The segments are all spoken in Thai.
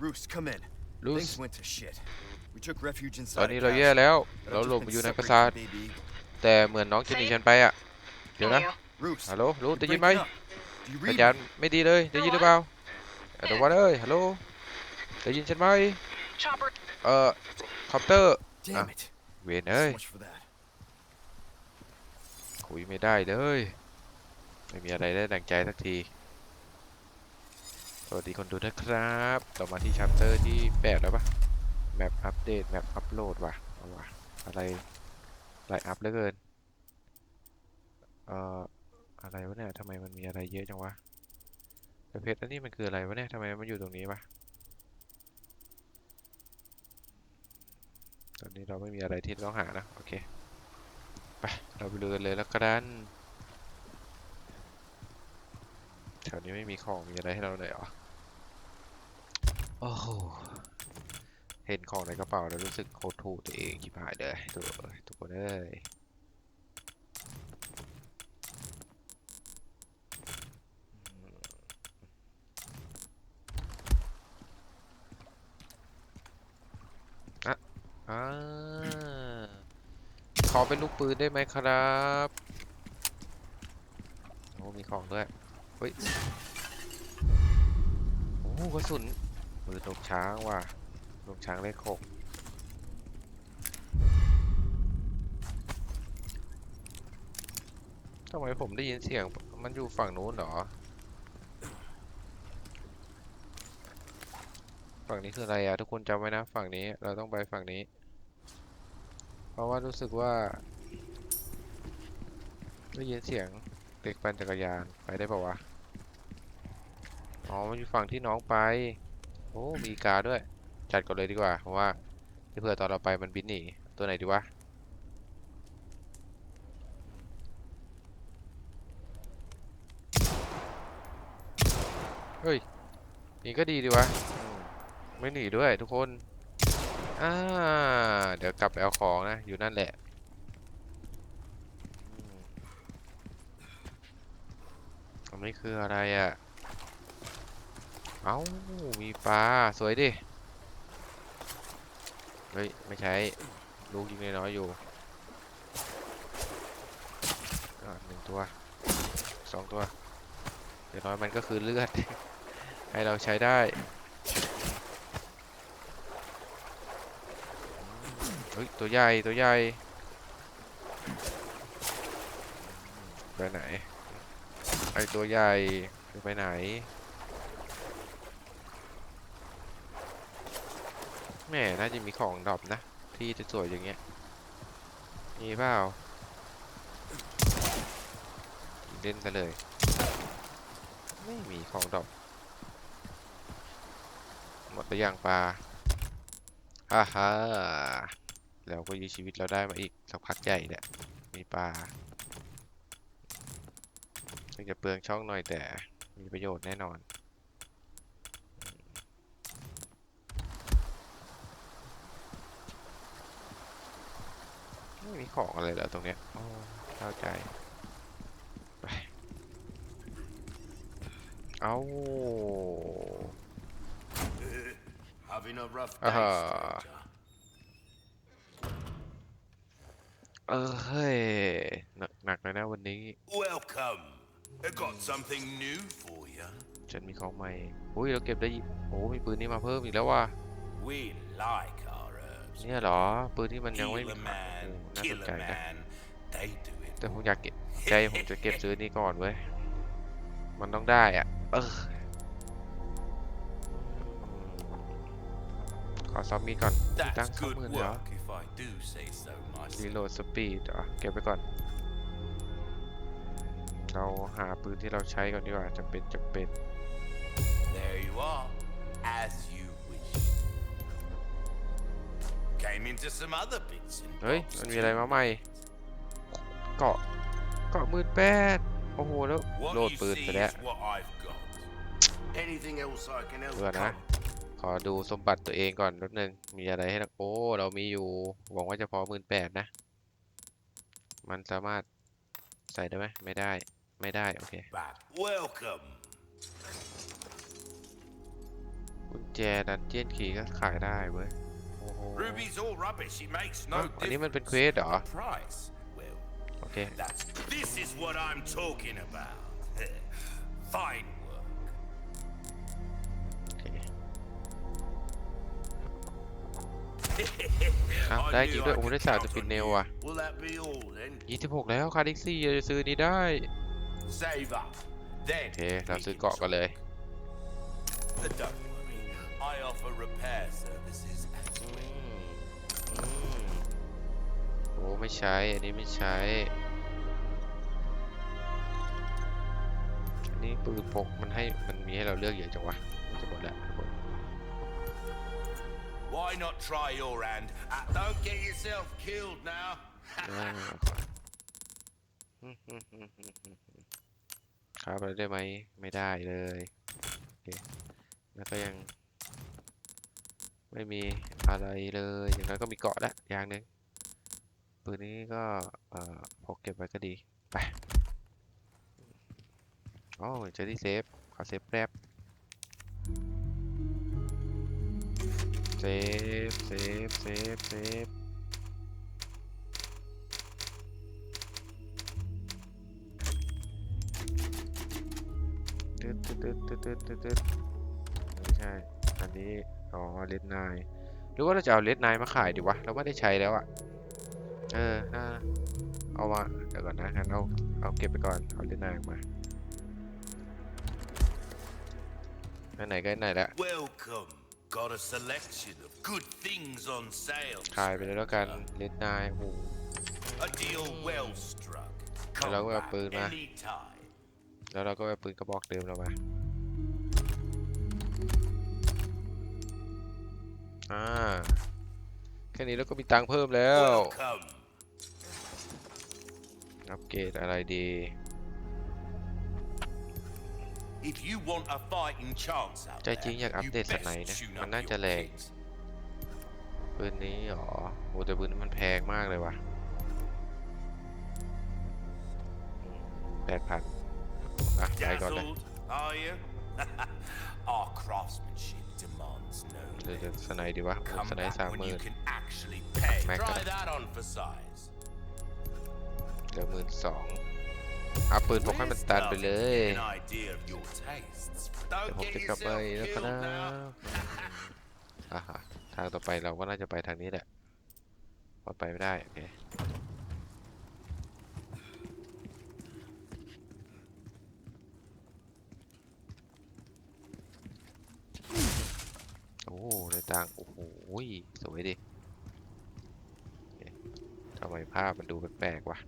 เลย Roos, come in. ลูส Things went to shit. We took refuge ตอน inside นี้ a เราแย่ castle, แล้ว but เรา I've หล just บ been อยู่ในปรา separated สาท from Baby. แต่เหมือนน้องจะหนีฉันไปอะ เดี๋ยวนะ Roos, ฮัลโหลรู้ you're ได้ยินไหม breaking up. Do you สัญ read ญาณ me? ไม่ดีเลยได้ยินหรือเปล่าเดี๋ยววันเอ้ยฮัลโหลได้ยินฉันไหม Chopper. เอ่อคอปเตอร์ Damn it. เวนเอ้ย So much for that. คุยไม่ได้เลย ไม่มีอะไรได้ดังใจสักที สวัสดีคนดูนะครับเรามาที่ชัปเตอร์ที่แปดแล้วปะแมปอัปเดตแมปอัปโหลดว่ะเอาว่ะอะไรไลอัพเหลือเกิน เอ่อ อะไรวะเนี่ยทำไมมันมีอะไรเยอะจังวะเพชรอันนี้มันคืออะไรวะเนี่ยทำไมมันอยู่ตรงนี้วะตอนนี้เราไม่มีอะไรที่ต้องหานะ โอเค ไป เราไปเดินเลยแล้วกันแถวนี้ไม่มีของมีอะไรให้เราเลยเหรอ โอ้โหเห็นของในกระเป๋าแล้วรู้สึกโคตรถูกตัวเองชิบหายเลยตัวทุกคนเอ้ยอะอ่าขอเป็นลูกปืนได้ไหมครับโอ้มีของด้วยเฮ้ยโอ้กระสุน มือนกช้างว่ะนกช้างเลขหกทำไมผมได้ยินเสียงมันอยู่ฝั่งนู้นเหรอ ฝั่งนี้คืออะไรอะทุกคนจำไว้นะ ฝั่งนี้เราต้องไปฝั่งนี้ เพราะว่ารู้สึกว่า ได้ยินเสียงเด็กปั่นจักรยานไปได้ปะวะ อ๋อ มันอยู่ฝั่งที่น้องไป โอ้มีกาด้วย จัดก่อนเลยดีกว่าเพราะว่าเผื่อตอนเราไปมันบินหนีตัวไหนดีวะเฮ้ยหนีก็ดีดีวะอืมไม่หนีด้วยทุกคนอ่าเดี๋ยวกลับไปเอาของนะ อยู่นั่นแหละอืมอันนี้คืออะไรอะ เอ้า มีปลา สวยดิ เฮ้ย ไม่ใช่ลูกยิงน้อยอยู่หนึ่งตัวสองตัวเดี๋ยวน้อยมันก็คือเลือด ให้เราใช้ได้เฮ้ย ตัวใหญ่ ตัวใหญ่ไปไหน ไอตัวใหญ่ไปไหน แม่น่าจะมีของดรอปนะ ที่จะสวยอย่างเงี้ย มีเปล่าเล่นกันเลย ไม่มีของดรอปหมดไปอยังปลาอ่าฮะแล้วก็ยืนชีวิตเราได้มาอีกสักพักใหญ่แหละมีปลาจะเปลืองช่องหน่อยแต่มีประโยชน์แน่นอน ไม่มีของอะไรแล้วตรงเนี้ยอ๋อเข้าใจไปเอา Having a rough day, Uh-huh. stranger. เออเฮ้ยหนักหนักเลยนะวันนี้ Welcome. I got something new for you. ฉันมีของใหม่อุ้ยเราเก็บได้อีกโอ้มีปืนนี้มาเพิ่มอีกแล้วว่ะ We like our herbs. เนี่ยเหรอ ปืนที่มันยังไม่ Heal มี a ขายโอ้ man, น่าสน kill ใจ a นะ man. They do it. แต่ผมอยากเก็บใจผมจะเก็บซื้อนี้ก่อนเว้ย มันต้องได้อะ เออขอซับมีดก่อนมีตั้ง That's สอง good หมื่นเหรอ work, if I do say so รี myself. โหลดสปีดอะเก็บไปก่อน เราหาปืนที่เราใช้ก่อนดีกว่าจะเป็นจะเป็น There you are, as you wish. Came into some other bits and เฮ้ย bobs มันมีอะไร too. มาใหม่ เกาะ เกาะหมื่นแปดโอ้โห แล้ว What โหลด you ปืน see ไปแล้ว is what I've got. Anything else I can help เดี๋ยวก่อนนะ come ขอดูสมบัติตัวเองก่อนแป๊บนึง มีอะไรให้เราโอ้ เรามีอยู่ หวังว่าจะพอหมื่นแปดนะ มันสามารถใส่ได้ไหม ไม่ได้ ไม่ได้ โอเค back. Welcome. กุญแจดันเจียนคีย์ก็ขายได้เว้ยโอ้โห Ruby's all rubbish. It makes no อ้าวอันนี้มันเป็นเควส difference เหรอ the price. Well, โอเค that's this is what I'm talking about. Fine work. โอเค อ้าว I ได้จริง knew ด้วย I โอ้ could ได้สาม count สปิน on เนล you. ว่ะ Will that be all then? 26 แล้ว คาร์ดิกซี่จะซื้อนี้ได้ Save up. Then โอเคเรา we ซื้อ can เกาะกันเลย talk. Uh, Don't worry. I offer repair services ไม่ใช้ อันนี้ไม่ใช้ อันนี้ปืนพกมันให้มันมีให้เราเลือกเยอะจังวะมันจะหมดแล้วทุกคน Why not try your hand? Uh, don't get yourself killed now. อ่าครับอะไรได้ไหมไม่ได้เลยโอเคแล้วก็ยัง ไม่มีอะไรเลย อย่างนั้นก็มีเกาะแล้วอย่างหนึ่ง ปืนนี้ก็เอ่อพกเก็บไว้ก็ดี ไปอ๋อเจอที่เซฟ ขอเซฟแป๊บเซฟ เซฟ เซฟ เซฟตึ๊ดตึ๊ดตึ๊ดตึ๊ดตึ๊ดตึ๊ดตึ๊ดไม่ใช่ อันนี้ อ๋อเลดไนหรือว่าเราจะเอาเลดไนมาขายดีวะ เราไม่ได้ใช้แล้วอะ เออน่าเอามาเดี๋ยวก่อนนะงั้นเอาเอาเก็บไปก่อนเอาเลดไนออกมาไหนๆก็ไหนแล้ว Welcome. Got a selection of good things on sale. ขายไปเลยแล้วกันเลดไนโอ้โห A deal well struck. Hello, Come uh, back Boomer. anytime. แล้วเราก็เอาปืนกระบอกเดิมเรามาอ่าแค่นี้เราก็มีตังค์เพิ่มแล้ว Welcome. อัปเกรดอะไรดี If you want a fighting chance out ใจจริง there, อยากอัป you เดตส best ไนด์นะ tune มัน up น่าจะ your แรง kit. ปืนนี้หรอโหแต่ปืนนี้มันแพงมากเลยว่ะแปดพันอะไปก่อนเลย Dazzled, are you? Our craftsmanship demands no เดี๋ยว limit. เดี๋ยวสไนด์ดีวะโอ้ Come สไนด์ back สาม when หมื่ you น can actually pay. Mac Try up. that on for size. เหลือหมื่นสองเอาปืนพกให้มันตันไปเลย An idea of your tastes. เดี๋ยว Don't ผม get จะกลับไป yourself แล้ว killed นะ now. อ่าฮะทางต่อไปเราก็น่าจะไปทางนี้แหละพอไปไม่ได้โอเคโอ้ได้ตังค์โอ้โหสวยดิโอเคทำไมภาพมันดูแปลกๆวะ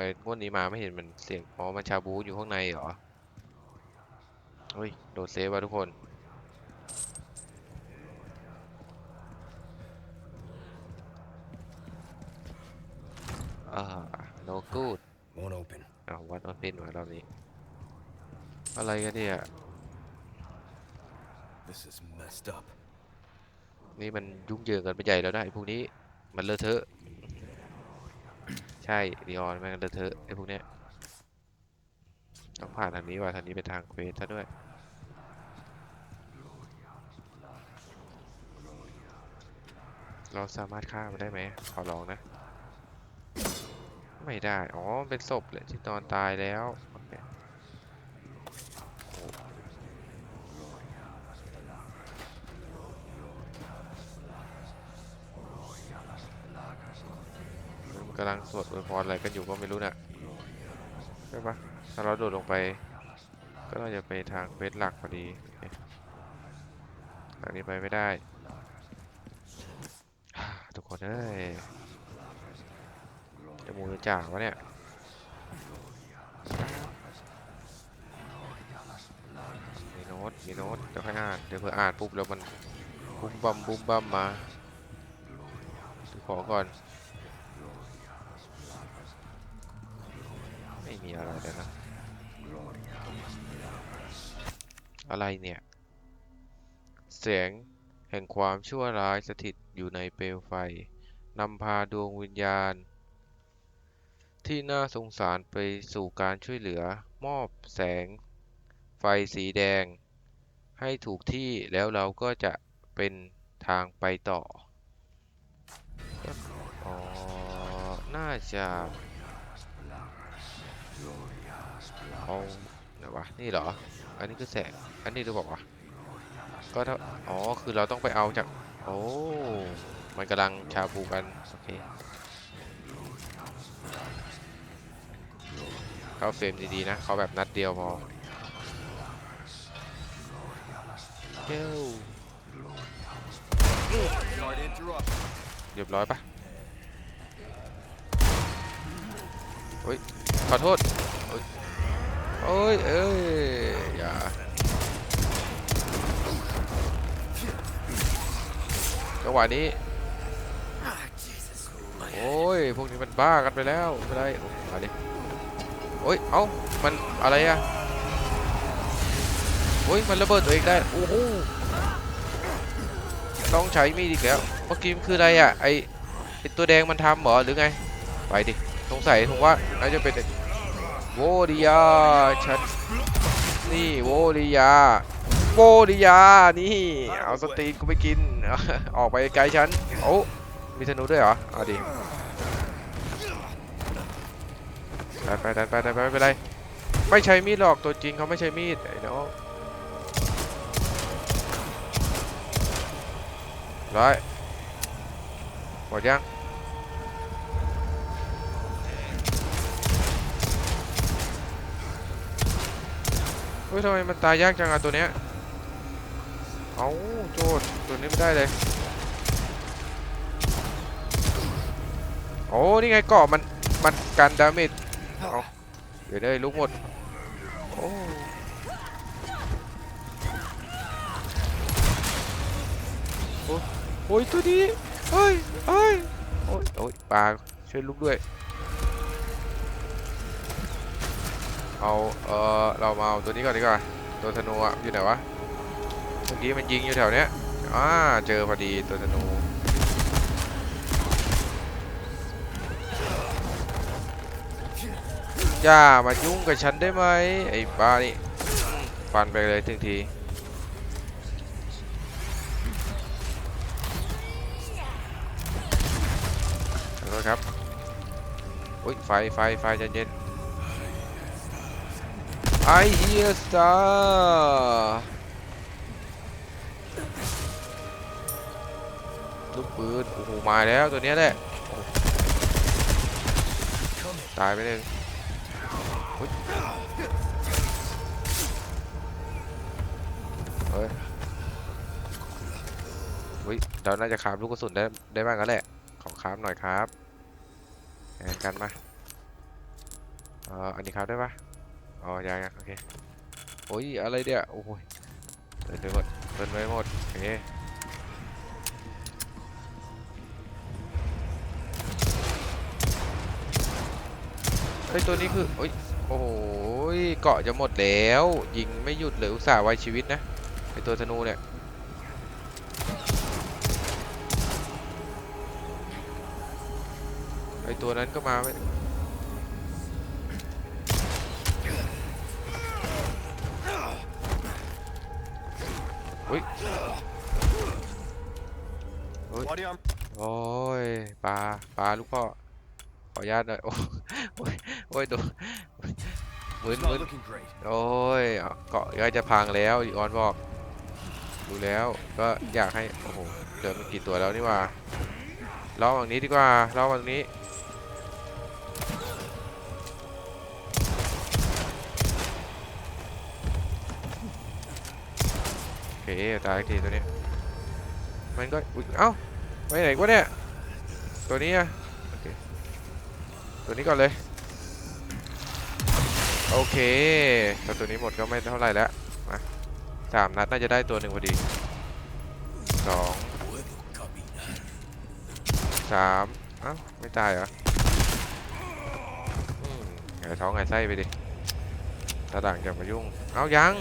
ทำไมงวดนี้มาไม่เห็นมันเสียงอ๋อมันชาบูอยู่ข้างในเหรอเฮ้ยโดนเซฟว่ะทุกคนอ่า no good Won't open. อ้าววัดออนเพนว่ะรอบนี้ อะไรกันเนี่ย This is messed up. นี่มันยุ่งเหยิงกันไปใหญ่แล้วนะไอ้พวกนี้ มันเลอะเทอะใช่ดีออนแม่งเลอเทอะไอ้พวกเนี้ยต้องผ่านทางนี้ว่ะทางนี้เป็นทางเควสซะด้วยเราสามารถฆ่ามันได้ไหมขอลองนะ ไม่ได้ อ๋อ เป็นศพเลยที่นอนตายแล้วโอเคโอ้มันกำลัง สวดอวยพรอะไรกันอยู่ก็ไม่รู้น่ะใช่ปะถ้าเราโดดลงไป ก็เราจะไปทางเควสหลักพอดีทางนี้ไปไม่ได้ ทุกคนเอ้ยจมูจะจ่าวะเนี่ยมีโน้ตมีโน้ตเดี๋ยวค่อยอ่าน เดี๋ยวเผื่ออ่านปุ๊บแล้วมันบุ้มบัมบุ้มบัมมาขอก่อน ไม่มีอะไรเลยนะ อะไรเนี่ย เสียงแห่งความชั่วร้ายสถิตอยู่ในเปลวไฟ นำพาดวงวิญญาณ ที่น่าสงสารไปสู่การช่วยเหลือ มอบแสง ไฟสีแดง ให้ถูกที่แล้วเราก็จะเป็นทางไปต่อ อ๋อ น่าจะ เอาไหนวะนี่เหรอ อันนี้คือแสงอันนี้หรือเปล่าก็ถ้าอ๋อ คือเราต้องไปเอาจาก โอ้ มันกำลังชาบูกัน โอเค เข้าเฟรมดี ๆ นะ เขาแบบนัดเดียวพอเจ้า Sorry to interrupt. เรียบร้อยปะเฮ้ย ขอโทษ โอ้ย เอ้ย อย่า จังหวะนี้ โอ้ย พวกนี้มันบ้ากันไปแล้ว ไม่ได้โอ้มาดิโอ้ย เอ้า มันอะไรอะโอ้ย มันระเบิดตัวเองได้ โอ้โหต้องใช้มีดอีกแล้ว เมื่อกี้มันคืออะไรอะไอไอตัวแดงมันทำเหรอหรือไง ไปดิ สงสัยผมว่าน่าจะเป็น วดิยาฉันนี่โวดิยาโวดิยานี่เอาสตีนกูไปกินออกไปไกลฉันโอ้มีธนูด้วยเหรอเอาดิไปไปไปไปไปไม่เป็นไรไม่ใช้มีดหรอกตัวจริงเขาไม่ใช้มีดไอ้น้องร้อยหมดยัง เฮ้ยทำไมมันตายยากจังอะตัวเนี้ย เอาโจดตัวนี้ไม่ได้เลย โอ้นี่ไงเกาะมันมันกันดาเมจเอาเดี๋ยวได้ลุกหมด โอ้โอ้โอ้ยตัวนี้เฮ้ยเฮ้ยโอ้ยโอ้ยปลาช่วยลุกด้วย เอาเออเรามาเอาตัวนี้ก่อนดีกว่าตัวธนูอะอยู่ไหนวะเมื่อกี้มันยิงอยู่แถวเนี้ยอ่าเจอพอดีตัวธนูอย่ามายุ่งกับฉันได้ไหมไอ้บ้านี่ฟันไปเลยถึงทีขอโทษครับอุ้ยไฟไฟไฟใจเย็น I hear star ลูกปืนโอ้โหมาแล้วตัวนี้แหละตายไปเลยเฮ้ยอุ้ยเราน่าจะคาบลูกกระสุนได้ได้บ้างแล้วแหละ ขอคาบหน่อยครับแข่งกันมาเอออันนี้คาบได้ปะ อ๋อยังยังโอเคโอ้ยอะไรเดี๋ยโอ้ยเดินไปหมดเดินไปหมดโอเคเฮ้ยตัวนี้คือโอ้ยโอ้ยเกาะจะหมดแล้ว ยิงไม่หยุดเลยอุตส่าห์ไว้ชีวิตนะไอตัวธนูเนี่ยไอตัวนั้นก็มา ไม่อุ้ย Body arm. โอ้ยปลาปลาลูกพ่อขออนุญาตหน่อยโอ้โอ้ยโอ้ยโดนมึน It's มึ not น looking great. โอ้ยเอาเกาะใกล้จะพังแล้วอีออนบอกดูแล้วก็อยากให้ โอ้โหเจอมันกี่ตัวแล้วนี่หว่าล้อฝั่งนี้ดีกว่าล้อฝั่งนี้ เคตายทีตัวนี้ มันก็เอ้าไปไหนวะเนี่ย ตัวนี้อะโอเคตัวนี้ก่อนเลย โอเคถ้าตัวนี้หมดก็ไม่เท่าไหร่แล้วมาสามนัดน่าจะได้ตัวหนึ่งพอดีสองสามเอ้าไม่ตายเหรอไงท้องไงไส้ไปดิตาด่างจะมายุ่ง เอายัง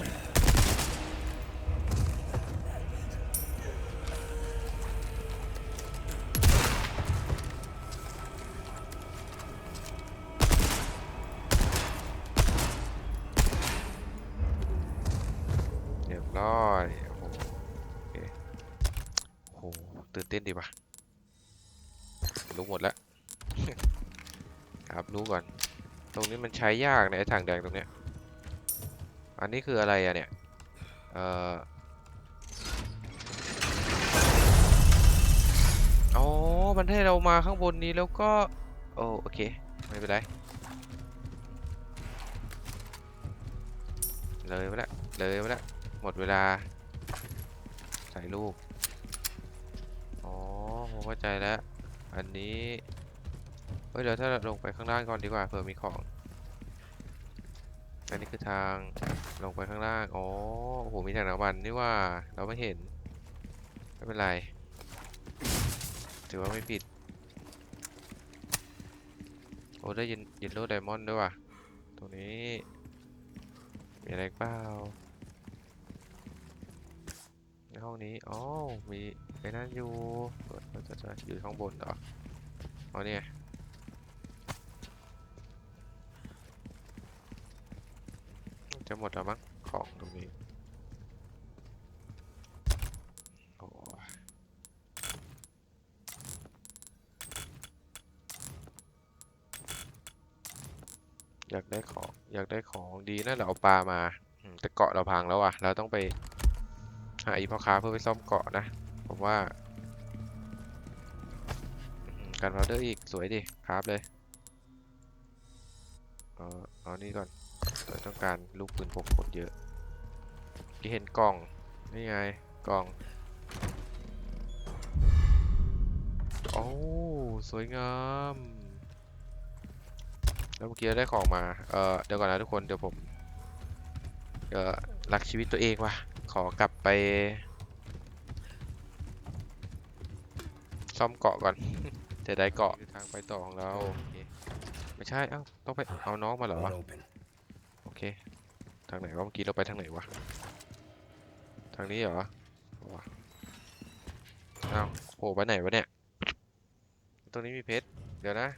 มันใช้ยากในะไอ้ทางแดงตรงเนี้ย อันนี้คืออะไรอะเนี่ย เอ่ออ๋อมันให้เรามาข้างบนนี้แล้วก็โอโอเค ไม่เป็นไร เลยไปละเลยไปละหมดเวลา ใส่ลูก อ๋อ ผมเข้าใจแล้ว อันนี้ เฮ้ย เดี๋ยวถ้าลงไปข้างล่างก่อนดีกว่าเผื่อมีของ อันนี้คือทางลงไปข้างล่าง อ๋อ โอ้โห มีถังน้ำมันนี่ว่า เราไม่เห็น ไม่เป็นไร ถือว่าไม่ผิด โอ้ได้ยินยินโลไดมอนด์ด้วยว่ะ ตรงนี้ มีอะไรเปล่า ในห้องนี้ อ๋อ มีไอ้นั่นอยู่เปิดเปิดจะจะอยู่ข้างบนเหรอ อ๋อเนี่ย จะหมดแล้วมั้งของตรงนี้โอ้อยากได้ของ อยากได้ของดีนะเราเอาปลามาแต่เกาะเราพังแล้วอะ เราต้องไปหาอีพ่อค้าเพื่อไปซ่อมเกาะนะ ผมว่า การพาวเดอร์อีกสวยดิครับเลย เออเอานี่ก่อน เราต้องการลูกปืนพกคนเยอะที่เห็นกล่อง นี่ไง กล่อง โอ้ สวยงาม แล้วเมื่อกี้ได้ของมา เออเดี๋ยวก่อนนะทุกคน เดี๋ยวผมเดี๋ยวรักชีวิตตัวเองว่ะ ขอกลับไป ซ่อมเกาะก่อน จะได้เกาะทางไปต่อของเราโอเคไม่ใช่ เอ้า ต้องไปเอาน้องมาเหรอ Won't open. โอ เค ทางไหนวะเมื่อกี้เราไปทางไหนวะ ทางนี้เหรอวะอ้าวโผล่ไปไหนวะเนี่ย ตรงนี้มีเพชร เดี๋ยวนะ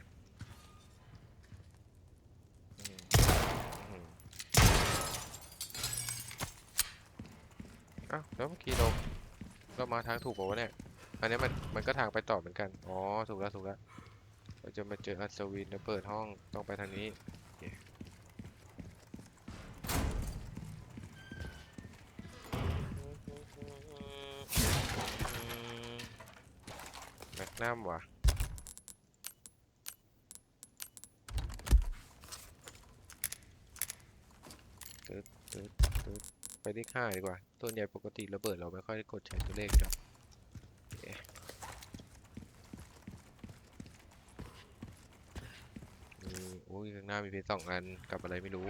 อ้าวแล้วเมื่อกี้เราเรามาทางถูกป่าวะเนี่ย อันนี้มันมันก็ทางไปต่อเหมือนกัน อ๋อ ถูกแล้วถูกแล้ว เราจะมาเจออัศวินแล้วเปิดห้องต้องไปทางนี้ นัมว่ะตึ๊ดตึ๊ดตึ๊ดไปที่ค่ายดีกว่า ตัวใหญ่ปกติระเบิดเราไม่ค่อยได้กดใช้ตัวเลขหรอกโอเคมีโอ้ยข้างหน้ามีเพชรสองอันกับอะไรไม่รู้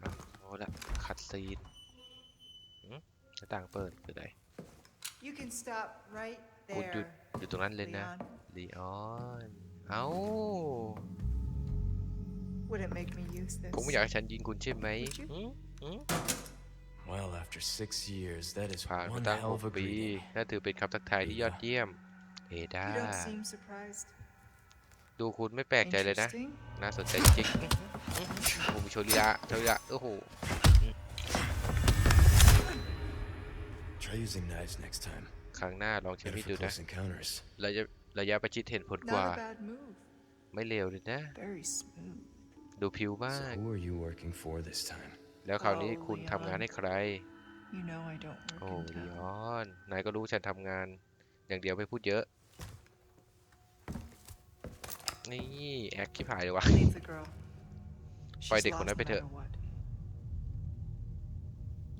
เอาละคัดซีน น้าต่างเปิดคืออะไร You can stop right คุณหยุด there, อยู่ตรงนั้นเลยนะ Leon. ลีออนเอ้า Wouldn't make me use this. ผมไม่อยากให้ฉันยิงคุณใช่ไหม Would you? หืมหืม Well, after six years, that is ผ่านมา one ตั้ง hell ห of ก a ปี greeting. นั่นถือเป็นคำทักทายที่ยอดเยี่ยมเอดา You don't seem surprised. ดูคุณไม่แปลกใจเลยนะ Interesting. น่าสนใจจริงๆอื้อหือโอ้โหโชลิระโชลิระโอ้โห ครั้งหน้าลองใช้ Better มีด for ดูนะ close encounters. ระยะระยะประชิดเห็นผลกว่า Not a bad move. ไม่เลวเลยนะ Very smooth. ดูผิวมาก So who are you working for this time? แล้วคราวนี้ Oh, คุณทำงาน Leon. ให้ใคร You know I don't work โอ้ in ลีอ town. อน นายก็รู้ฉันทำงาน อย่างเดียวไม่พูดเยอะ นี่ แอคคิพายเลยวะ Leave the girl. ปล่อย She's เด็กคน lost นั้นไป no เถอะ matter what.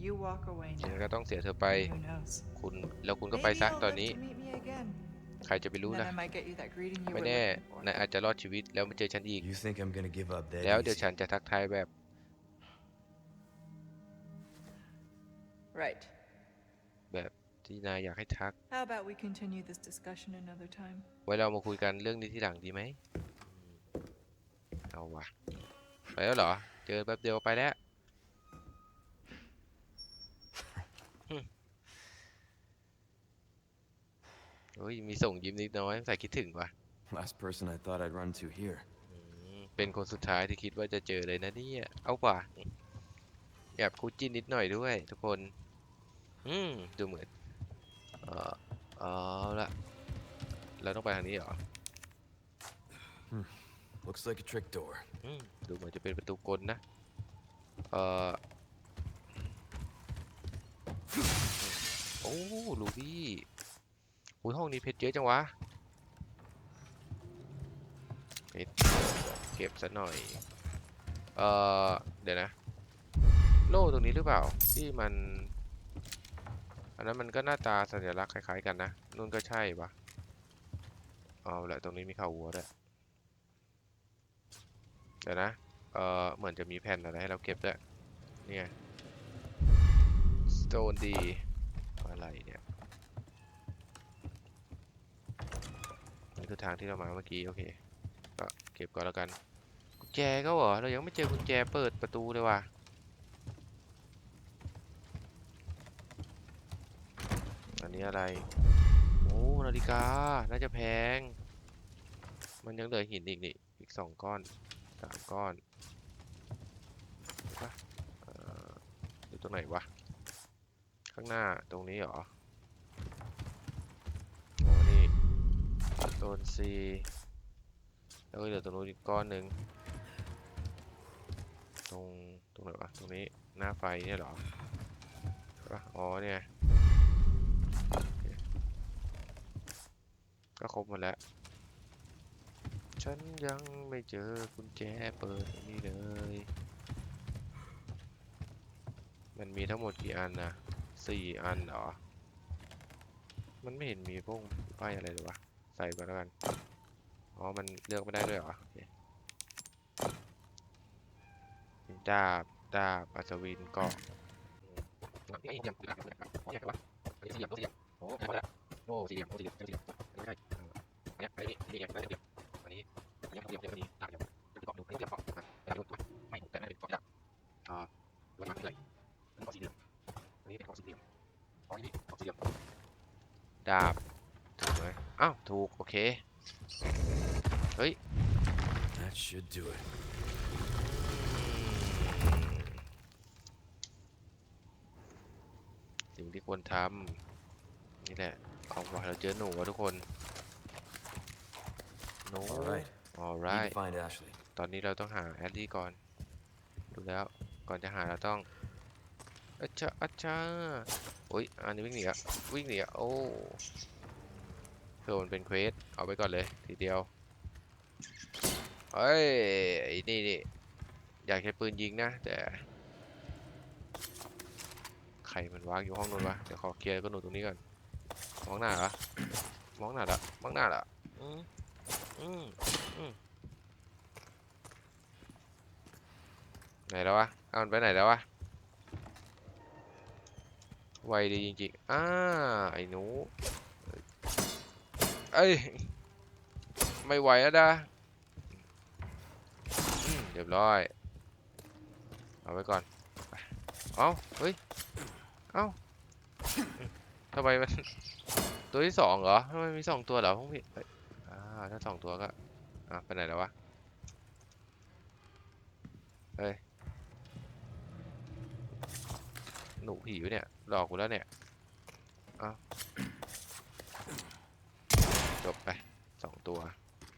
You walk away ฉัน now. ก็ต้องเสียเธอไป Who knows? คุณแล้วคุณก็ไป Maybe ซะ you'll ตอน live นี้ to meet me again. ใครจะไปรู้ Then นะ I might get you that greeting you ไม่ were แน่ looking for. นายอาจจะรอดชีวิตแล้วมาเจอฉันอีก You think I'm gonna give up that แล้วเดี๋ยว easy? ฉันจะทักทายแบบ Right. แบบที่นายอยากให้ทัก How about we continue this discussion another time? ไว้เรามาคุยกันเรื่องนี้ที่หลังดีไหมอืมเอาวะไปแล้วเหรอ เจอแป๊บเดียวไปแล้ว โอ้ยมีส่งยิ้มนิดน้อยใส่คิดถึงว่ะ Last person I thought I'd run to here. อืมเป็นคนสุดท้ายที่คิดว่าจะเจอเลยนะเนี่ย เอากว่าแอบคู่จิ้นนิดหน่อยด้วย ทุกคน อืมดูเหมือน เออเอาละเราต้องไปทางนี้เหรอ Looks like a trick door. อืมดูเหมือนจะเป็นประตูกลนะ เออโอ้ลูบี้โอุ้ยห้องนี้เพชรเยอะจังวะเพชรเก็บซะหน่อย เอ่อ เดี๋ยวนะ โล่ตรงนี้หรือเปล่า ที่มัน อันนั้นมันก็หน้าตาสัญลักษณ์คล้ายๆกันนะนู่นก็ใช่ปะเอาละตรงนี้มีข่าววัวด้วยเดี๋ยวนะ เอ่อ เหมือนจะมีแผ่นอะไรให้เราเก็บด้วยนี่ไง Stone D อะไรเนี่ย นี่คือทางที่เรามาเมื่อกี้ โอเค ก็เก็บก่อนแล้วกัน กุญแจก็เหรอ เรายังไม่เจอกุญแจเปิดประตูเลยว่ะ อันนี้อะไร โอ้นาฬิกา น่าจะแพง มันยังเหลือหินอีกนี่ อีกสองก้อนสามก้อนเห็นปะเอ่ออยู่ตรงไหนวะ ข้างหน้าตรงนี้เหรอโอ้นี่ โซน C แล้วก็เหลือตรงนู้นอีกก้อนหนึ่งตรงตรงไหนวะตรงนี้หน้าไฟเนี่ยหรออ๋อเนี่ยก็ครบหมดแล้ว ฉันยังไม่เจอกุญแจเปิดนนี่เลย มันมีทั้งหมดกี่อันนะสี่อันเหรอ มันไม่เห็นมีพวกป้ายอะไรเลยวะ ใส่ก่อนแล้วกัน อ๋อ มันเลือกไม่ได้ด้วยเหรอดาบ ดาบ อัศวินเกาะไอ้เหียมดาบโอ้ยอะไรวะไอ้สี่เหลี่ยมสี่เหลี่ยมโอ้ยแล้วโอ้สี่เหลี่ยมโอ้สี่เหลี่ยมสี่เหลี่ยมง่ายอันนี้ไอ้นี่นี่ไงได้เหลี่ยมอันนี้อันนี้เหลี่ยมอันนี้ดาบเหลี่ยมเกาะดูเหลี่ยมเกาะดาบดูไม่แต่ไม่เป็นเกาะดาบอ่าวันมาเท่าไหร่เกาะสี่เหลี่ยมอันนี้เป็นเกาะสี่เหลี่ยมอ๋อนี่เกาะสี่เหลี่ยมดาบ อ้าวถูก โอเค That should do it. สิ่งที่ควรทำนี่แหละ เอาว่าเราเจอหนูว่ะทุกคนหนู All right. alright Need to find Ashley. ตอนนี้เราต้องหาแอดลี่ก่อน ดูแล้ว ก่อนจะหาเราต้องอาชาอาชาโอ้ย อันนี้วิ่งหนีอะวิ่งหนีอะโอ้ เพื่อมันเป็นเควส เอาไปก่อนเลยทีเดียว เฮ้ยไอ้นี่นี่อยากใช้ปืนยิงนะ แต่ใครมันวางอยู่ห้องนู้นวะ เดี๋ยวขอเคลียร์ก็หนูตรงนี้ก่อน มองหน้าเหรอ มองหน้าเหรอมองหน้าเหรออืมอืมอืมไหนแล้ววะ เอามันไปไหนแล้ววะไวดีจริงๆอ่าไอ้หนู เอ้ย ไม่ไหวแล้วนะเรียบร้อย เอาไว้ก่อน เอ้า เฮ้ย เอ้าทำไมมัน ตัวที่สองเหรอทำไมมีสองตัวเหรอพวกพี่อ่าถ้าสองตัวก็ อะไปไหนแล้ววะ เฮ้ย หนูผีวะเนี่ย หลอกกูแล้วเนี่ย เอา จบไปสองตัว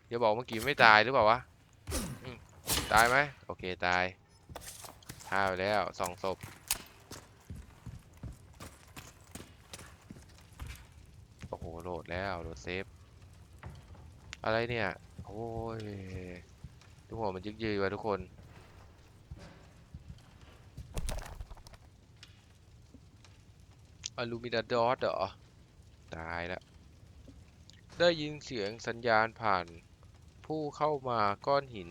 อย่าบอกเมื่อกี้ไม่ตายหรือเปล่าวะอืมตายไหมโอเคตายฆ่าไปแล้วสองศพโอ้โหโหลดแล้วโหลดเซฟอะไรเนี่ยโอ้ยทุกหัวมันยึกยือว่ะทุกคนอลูมินาดอสเหรอ ตายแล้ว ได้ยินเสียงสัญญาณผ่านผู้เข้ามาก้อนหิน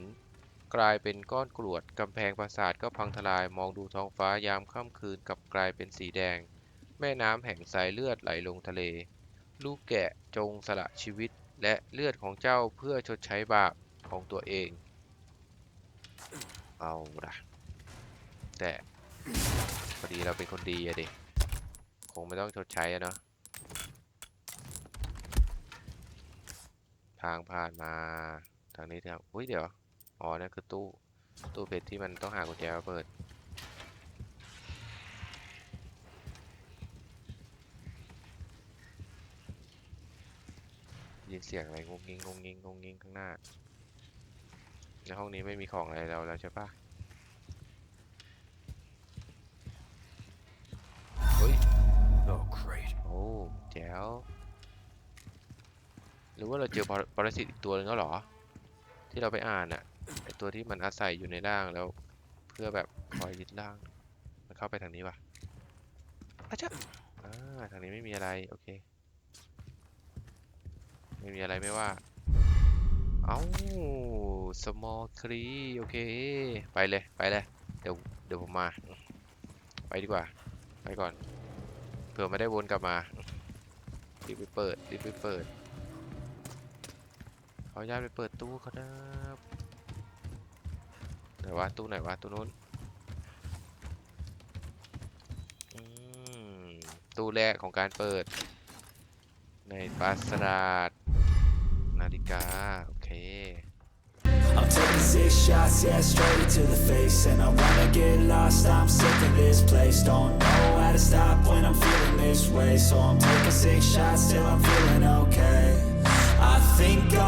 กลายเป็นก้อนกรวด กำแพงปราสาทก็พังทลายมองดูท้องฟ้ายามค่ำคืนกลับกลายเป็นสีแดง แม่น้ำแห่งสายเลือดไหลลงทะเล ลูกแกะจงสละชีวิตและเลือดของเจ้าเพื่อชดใช้บาปของตัวเอง เอาละแต่พอดีเราเป็นคนดีอะดิ คงไม่ต้องชดใช้อะเนาะ ทางผ่านมา ทางนี้ทางอุ้ยเดี๋ยวอ๋ออ๋อนั่นคือตู้ตู้เพชรที่มันต้องหากุญแจมาเปิดยินเสียงอะไรงงงิงงงงิงงงงิงข้างหน้าในห้องนี้ไม่มีของอะไรแล้วแล้วใช่ปะเฮ้ย Oh, great. โอ้แจ๋ว หรือว่าเราเจอปรปรสิตอีกตัวหนึงแล้วเหรอ ที่เราไปอ่านอะไอตัวที่มันอาศัยอยู่ในร่างแล้ว เพื่อแบบคอยยึดร่าง มันเข้าไปทางนี้ปะอาจารย์อ่าทางนี้ไม่มีอะไร โอเค ไม่มีอะไรไม่ว่า เอ้า small tree โอเค ไปเลยไปเลย เดี๋ยวเดี๋ยวผมมา ไปดีกว่า ไปก่อน เผื่อไม่ได้วนกลับมารีบไปเปิดรีบไปเปิด ขออนุญาตไปเปิดตู้ครับไหนวะตู้ไหนวะตู้นู้นตู้แรกของการเปิด ในปราสาทนาฬิกา โอเค I'm taking six shots, yeah, straight to the face And I wanna get lost, I'm sick of this place Don't know how to stop when I'm feeling this way So I'm taking six shots till I'm feeling okay I think I'm